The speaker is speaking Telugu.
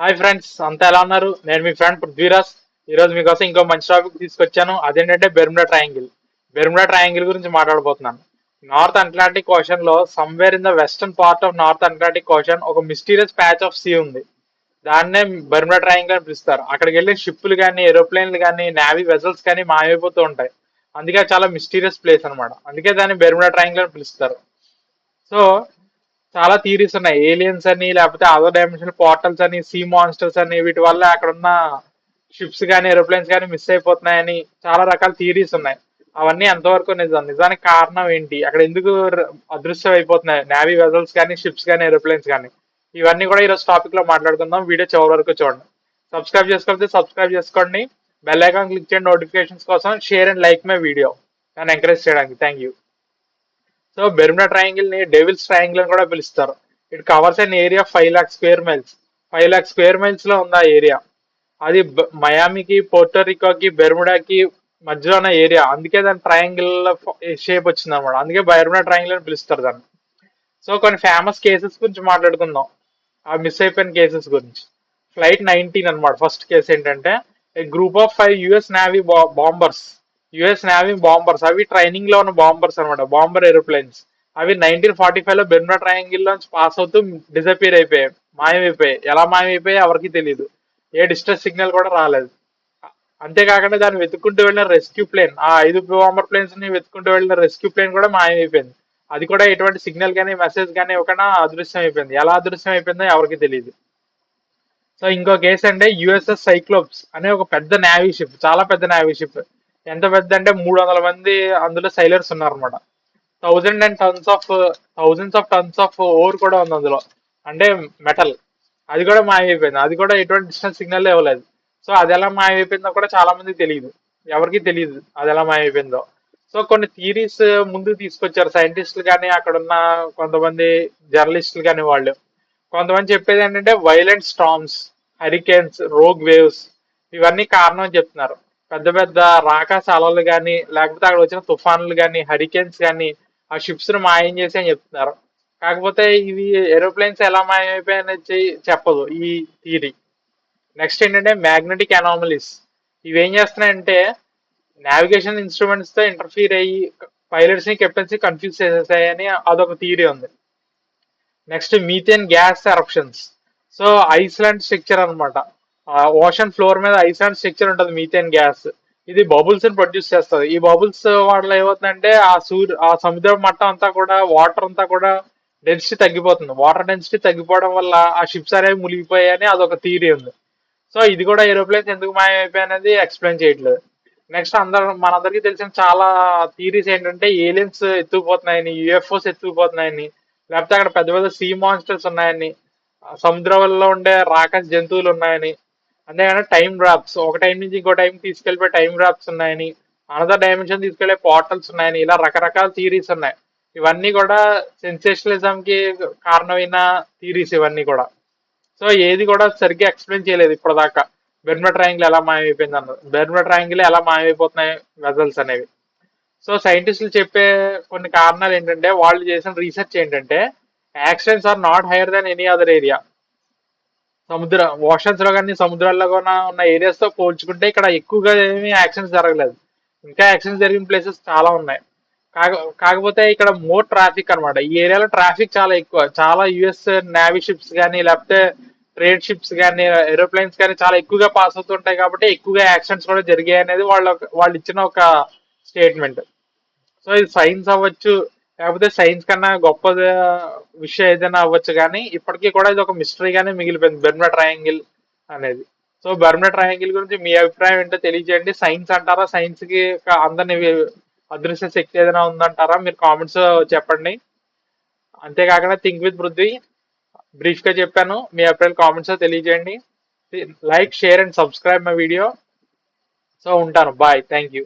హాయ్ ఫ్రెండ్స్ అంతా ఎలా ఉన్నారు? నేను మీ ఫ్రెండ్ పృథ్వీరాజ్. ఈరోజు మీకోసం ఇంకో మంచి టాపిక్ తీసుకొచ్చాను. అదేంటంటే బెర్ముడా ట్రయాంగిల్ బెర్ముడా ట్రయాంగిల్ గురించి మాట్లాడబోతున్నాను. North Atlantic ఓషన్లో somewhere in the western part of North Atlantic Ocean ఒక మిస్టీరియస్ ప్యాచ్ ఆఫ్ సీ ఉంది. దాన్నే బెర్ముడా ట్రయాంగిల్ అని పిలుస్తారు. అక్కడికి వెళ్ళి షిప్లు కానీ ఏరోప్లేన్లు కానీ నావీ వెజల్స్ కానీ మాయమైపోతూ ఉంటాయి. అందుకే చాలా మిస్టీరియస్ ప్లేస్ అనమాట అందుకే దాన్ని బెర్ముడా ట్రయాంగిల్ అని పిలుస్తారు. సో చాలా థీరీస్ ఉన్నాయి. ఏలియన్స్ అని లేకపోతే అదర్ డైమెన్షన్ పోర్టల్స్ అని సీ మాన్స్టర్స్ అని వీటి వల్ల అక్కడ ఉన్న షిప్స్ కానీ ఏరోప్లేన్స్ కానీ మిస్ అయిపోతున్నాయని చాలా రకాల థీరీస్ ఉన్నాయి. అవన్నీ ఎంతవరకు నిజం? నిజానికి కారణం ఏంటి? అక్కడ ఎందుకు అదృశ్యం అయిపోతున్నాయి? నావీ వెజల్స్ కానీ షిప్స్ కానీ ఏరోప్లేన్స్ కానీ ఇవన్నీ కూడా ఈరోజు టాపిక్లో మాట్లాడుకుందాం. వీడియో చివరి వరకు చూడండి. సబ్స్క్రైబ్ చేసుకోకపోతే సబ్స్క్రైబ్ చేసుకోండి. బెల్ ఐకాన్ క్లిక్ చేయండి. నోటిఫికేషన్స్ కోసం share and like my video నన్ను ఎంకరేజ్ చేయడానికి. థ్యాంక్ యూ సో బెర్ముడా ట్రయాంగిల్ని డెవిల్స్ ట్రయాంగిల్ అని కూడా పిలుస్తారు. It covers an area five lakh square miles. Five lakh square మైల్స్లో ఉంది ఆ ఏరియా. అది మయామికి పోర్టోరికోకి బెర్ముడాకి మధ్యలో ఉన్న ఏరియా. అందుకే దాని ట్రయాంగిల్ షేప్ వచ్చింది అనమాట అందుకే బెర్ముడా ట్రయాంగిల్ అని పిలుస్తారు దాన్ని. సో కొన్ని ఫేమస్ కేసెస్ గురించి మాట్లాడుకుందాం. ఆ మిస్ అయిపోయిన కేసెస్ గురించి. ఫ్లైట్ నైన్టీన్ అన్నమాట. ఫస్ట్ కేసు ఏంటంటే group of five US navy bombers US navy bombers అవి ట్రైనింగ్లో ఉన్న బాంబర్స్ అనమాట బాంబర్ ఏరోప్లేన్స్ అవి నైన్టీన్ ఫార్టీ ఫైవ్లో బెర్మా ట్రయాంగిల్ నుంచి పాస్ అవుతూ డిసపియర్ అయిపోయాయి. మాయమైపోయాయి. ఎలా మాయమైపోయాయి ఎవరికి తెలియదు ఏ డిస్ట్రెస్ సిగ్నల్ కూడా రాలేదు. అంతేకాకుండా దాన్ని వెతుక్కుంటూ వెళ్ళిన రెస్క్యూ ప్లేన్ ఆ ఐదు బాంబర్ ప్లేన్స్ని వెతుక్కుంటూ వెళ్ళిన రెస్క్యూ ప్లేన్ కూడా మాయమైపోయింది. అది కూడా ఎటువంటి సిగ్నల్ కానీ మెసేజ్ కానీ ఇవ్వకుండా అదృశ్యం అయిపోయింది ఎలా అదృశ్యం అయిపోయిందో ఎవరికి తెలియదు సో ఇంకో కేసు అంటే యుఎస్ఎస్ సైక్లోప్స్ అనే ఒక పెద్ద నావీ షిప్ చాలా పెద్ద నావీ షిప్ ఎంత పెద్ద అంటే మూడు వందల మంది అందులో సైలర్స్ ఉన్నారనమాట thousand and tons of thousands of tons of ore కూడా ఉంది అందులో. అంటే మెటల్ అది కూడా మాయమైపోయింది. అది కూడా ఎటువంటి డిస్టెన్స్ సిగ్నల్ ఇవ్వలేదు. సో అది ఎలా మాయమైపోయిందో కూడా చాలా మంది తెలియదు. ఎవరికి తెలియదు అది ఎలా మాయమైపోయిందో. సో కొన్ని థీరీస్ ముందుకు తీసుకొచ్చారు. సైంటిస్టులు కానీ అక్కడ ఉన్న కొంతమంది జర్నలిస్టులు కానీ వాళ్ళు. కొంతమంది చెప్పేది ఏంటంటే violent storms hurricanes rogue waves ఇవన్నీ కారణం అని చెప్తున్నారు. పెద్ద పెద్ద రాకాశ అలలు కానీ లేకపోతే అక్కడ వచ్చిన తుఫాన్లు కానీ హరికేన్స్ కానీ ఆ షిప్స్ను మాయం చేసి అని చెప్తున్నారు. కాకపోతే ఇవి ఏరోప్లేన్స్ ఎలా మాయమైపోయాయని చెప్పదు ఈ థియరీ నెక్స్ట్ ఏంటంటే మ్యాగ్నెటిక్ అనామలీస్ ఇవి ఏం చేస్తున్నాయంటే నావిగేషన్ ఇన్స్ట్రుమెంట్స్తో ఇంటర్ఫీర్ అయ్యి పైలట్స్ని కెప్టెన్స్ కన్ఫ్యూజ్ చేసేసాయని అదొక థియరీ ఉంది. Next methane gas eruptions so island structure అనమాట ఓషన్ ఫ్లోర్ మీద ఐస్లాండ్ స్ట్రక్చర్ ఉంటుంది మీథేన్ గ్యాస్ ఇది బబుల్స్ని ప్రొడ్యూస్ చేస్తుంది. ఈ బబుల్స్ వాటిలో ఏమవుతుందంటే ఆ సూర్య ఆ సముద్ర మట్టం అంతా కూడా వాటర్ అంతా కూడా డెన్సిటీ తగ్గిపోతుంది. వాటర్ డెన్సిటీ తగ్గిపోవడం వల్ల ఆ షిప్స్ అనేవి మునిగిపోయాయని అదొక థియరీ ఉంది. సో ఇది కూడా ఏరోప్లేన్స్ ఎందుకు మాయమైపోయాయి అనేది ఎక్స్ప్లెయిన్ చేయట్లేదు. నెక్స్ట్ అందరం మనందరికీ తెలిసిన చాలా థీరీస్ ఏంటంటే ఏలియన్స్ ఎత్తుకుపోతున్నాయని యుఎఫ్ఓస్ ఎత్తుకుపోతున్నాయని లేకపోతే అక్కడ పెద్ద పెద్ద సీ మాన్స్టర్స్ ఉన్నాయని సముద్రంలో ఉండే రాకస్ జంతువులు ఉన్నాయని అంతేగాని టైం డ్రాప్స్ ఒక టైం నుంచి ఇంకో టైం తీసుకెళ్ళిపోయే టైం డ్రాప్స్ ఉన్నాయని అనదర్ డైమెన్షన్ తీసుకెళ్ళే పోర్టల్స్ ఉన్నాయని ఇలా రకరకాల థీరీస్ ఉన్నాయి. ఇవన్నీ కూడా సెన్సేషనలిజం కి కారణమైన థీరీస్ ఇవన్నీ కూడా. సో ఏది కూడా సరిగ్గా ఎక్స్ప్లెయిన్ చేయలేదు ఇప్పటిదాకా. బెర్ముడా ట్రయాంగిల్ ఎలా మాయమైపోయింది అన్నది. బెర్ముడా ట్రయాంగిల్ ఎలా మాయమైపోతున్నాయి వెజల్స్ అనేవి. సో సైంటిస్టులు చెప్పే కొన్ని కారణాలు ఏంటంటే వాళ్ళు చేసిన రీసెర్చ్ ఏంటంటే accidents are not higher than any other area సముద్ర ఓషన్స్లో కానీ సముద్రాల్లో కూడా ఉన్న ఏరియాస్తో పోల్చుకుంటే ఇక్కడ ఎక్కువగా ఏమీ యాక్సిడెంట్స్ జరగలేదు. ఇంకా యాక్సిడెంట్స్ జరిగిన ప్లేసెస్ చాలా ఉన్నాయి. కాక కాకపోతే ఇక్కడ మోర్ ట్రాఫిక్ అనమాట ఈ ఏరియాలో ట్రాఫిక్ చాలా ఎక్కువ. చాలా యుఎస్ నేవీ షిప్స్ కానీ లేకపోతే ట్రేడ్ షిప్స్ కానీ ఏరోప్లేన్స్ కానీ చాలా ఎక్కువగా పాస్ అవుతుంటాయి కాబట్టి ఎక్కువగా యాక్సిడెంట్స్ కూడా జరిగాయి అనేది వాళ్ళ వాళ్ళు ఇచ్చిన ఒక స్టేట్మెంట్ సో ఇది సైన్స్ అవ్వచ్చు లేకపోతే సైన్స్ కన్నా గొప్ప విషయం ఏదైనా అవ్వచ్చు కానీ ఇప్పటికీ కూడా ఇది ఒక మిస్టరీగానే మిగిలిపోయింది. బెర్ముడా ట్రయాంగిల్ అనేది. సో బెర్ముడా ట్రయాంగిల్ గురించి మీ అభిప్రాయం ఏంటో తెలియజేయండి. సైన్స్ అంటారా? సైన్స్కి అందరిని అదృశ్య శక్తి ఏదైనా ఉందంటారా? మీరు కామెంట్స్ చెప్పండి. అంతేకాకుండా థింక్ విత్ పృథ్వీ బ్రీఫ్గా చెప్పాను. మీ అభిప్రాయాలు కామెంట్స్ తెలియజేయండి. Like share and subscribe my video so ఉంటాను. Bye thank you